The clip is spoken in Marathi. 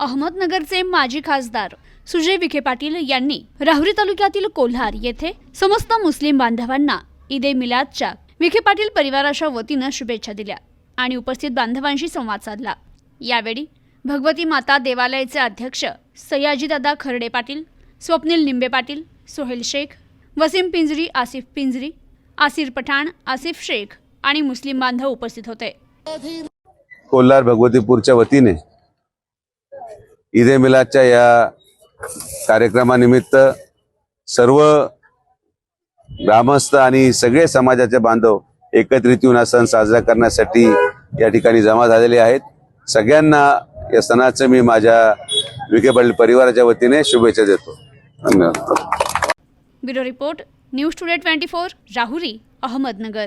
अहमदनगरचे माजी खासदार सुजय विखे पाटील यांनी राहुरी तालुक्यातील कोल्हार येथे समस्त मुस्लिम बांधवांना ईद ए मिलादच्या विखे पाटील परिवाराच्या वतीनं शुभेच्छा दिल्या आणि उपस्थित बांधवांशी संवाद साधला. यावेळी भगवती माता देवालयाचे अध्यक्ष सयाजीदादा खर्डे पाटील स्वप्नील निंबे पाटील सोहेल शेख वसीम पिंजरी आसिफ पिंजरी आसिर पठाण आसिफ शेख आणि मुस्लिम बांधव उपस्थित होते. कोल्हार भगवतीपूरच्या वतीने ईद ए मिलादच्या या कार्यक्रमानिमित्त सर्व ग्रामस्थ आणि सगळे समाजाचे बांधव एकत्रित येऊन हा सण साजरा करण्यासाठी या ठिकाणी जमा झालेले आहेत. सगळ्यांना या सणाचं मी माझ्या विखे पाटील परिवाराच्या वतीने शुभेच्छा देतो. धन्यवाद. Bureau report news today twenty four Rahuri Ahmednagar.